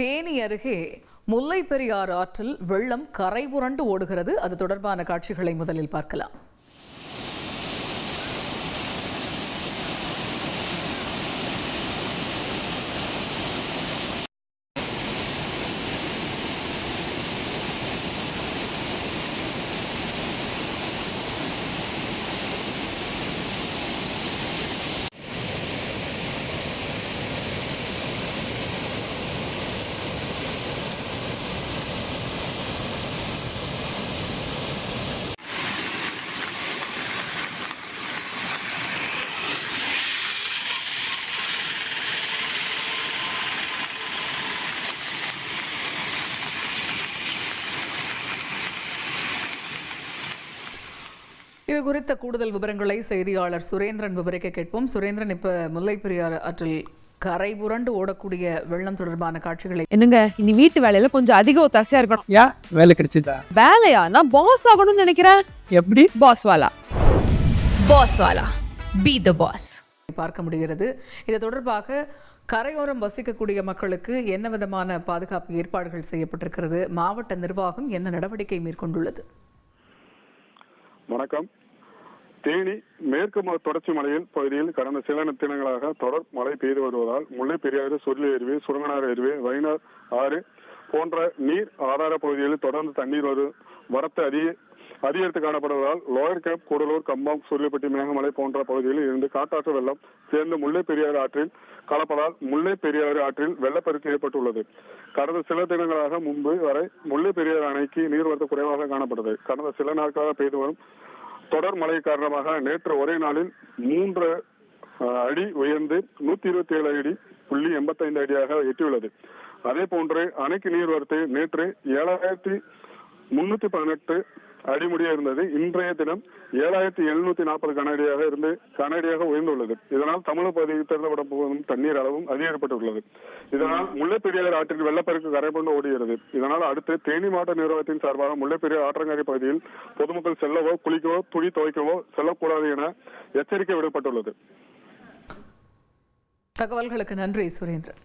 தேனி அருகே முல்லை பெரியாறு ஆற்றில் வெள்ளம் கரை புரண்டு ஓடுகிறது. அது தொடர்பான காட்சிகளை முதலில் பார்க்கலாம். இது குறித்த கூடுதல் விவரங்களை செய்தியாளர் சுரேந்திரன் விவரிக்க கேட்போம். சுரேந்திரன் இப்ப முல்லை பெரியாறு ஆற்றில் கரை புரண்டு ஓடக்கூடிய வெள்ளம் தொடர்பான காட்சிகளை என்னங்க இனி வீட்டு வேலையில கொஞ்சம் அதிக ஒத்தாசையா இருக்கணும். ஏன் வேலை கிடைச்சதா? வேலையா நான் பாஸ் ஆகணும்னு நினைக்கிறேன். எப்படி? பாஸ் வாலா பாஸ் வாலா பி த பாஸ் பார்க்க முடிகிறது. இது தொடர்பாக கரையோரம் வசிக்கக்கூடிய மக்களுக்கு என்ன விதமான பாதுகாப்பு ஏற்பாடுகள் செய்யப்பட்டிருக்கிறது? மாவட்ட நிர்வாகம் என்ன நடவடிக்கை மேற்கொண்டுள்ளது? வணக்கம். தேனி மேற்கு தொடர்ச்சி மலையில் பகுதியில் கடந்த சில தினங்களாக தொடர் மழை பெய்து வருவதால் முல்லை பெரியாறு சுருளி அருவி சுரங்கனாறு அருவி வைனார் ஆறு போன்ற நீர் ஆதார பகுதிகளில் தொடர்ந்து தண்ணீர் வரும் வரத்து அதிக அதிகரித்து காணப்படுவதால் லோயர் கேப் கூடலூர் கம்பம் சூரியப்பட்டி மேகமலை போன்ற பகுதிகளில் இருந்து காட்டாற்று வெள்ளம் சேர்ந்து முல்லை பெரியாறு ஆற்றில் கலப்பதால் முல்லை பெரியாறு ஆற்றில் வெள்ளப்பெருக்கு ஏற்பட்டுள்ளது. கடந்த சில தினங்களாக முன்பு வரை முல்லை பெரியாறு அணைக்கு நீர்வரத்து குறைவாக காணப்பட்டது. கடந்த சில நாட்களாக பெய்து வரும் தொடர் மழை காரணமாக நேற்று ஒரே நாளில் மூன்று அடி உயர்ந்து நூத்தி இருபத்தி ஏழு அடி புள்ளி எண்பத்தைந்து அடியாக எட்டியுள்ளது. அதே போன்று அணைக்கு நீர்வரத்து நேற்று ஏழாயிரத்தி முன்னூத்தி பதினெட்டு அடிமுடியாக இருந்தது. இன்றைய தினம் ஏழாயிரத்தி எழுநூத்தி நாற்பது கனஅடியாக இருந்து கனஅடியாக உயர்ந்துள்ளது. இதனால் தமிழக பகுதியில் திறந்துவிட போகும் தண்ணீர் அளவும் அதிகரிக்கப்பட்டுள்ளது. இதனால் முல்லைப்பெரியார் ஆற்றில் வெள்ளப்பெருக்கு கரைபுண்டு ஓடுகிறது இதனால் அடுத்து தேனி மாவட்ட நிர்வாகத்தின் சார்பாக முல்லைப்பெரியார் ஆற்றங்கரை பகுதியில் பொதுமக்கள் செல்லவோ குளிக்கவோ துணி துவைக்கவோ செல்லக்கூடாது என எச்சரிக்கை விடப்பட்டுள்ளது தகவல்களுக்கு நன்றி சுரேந்திரன்.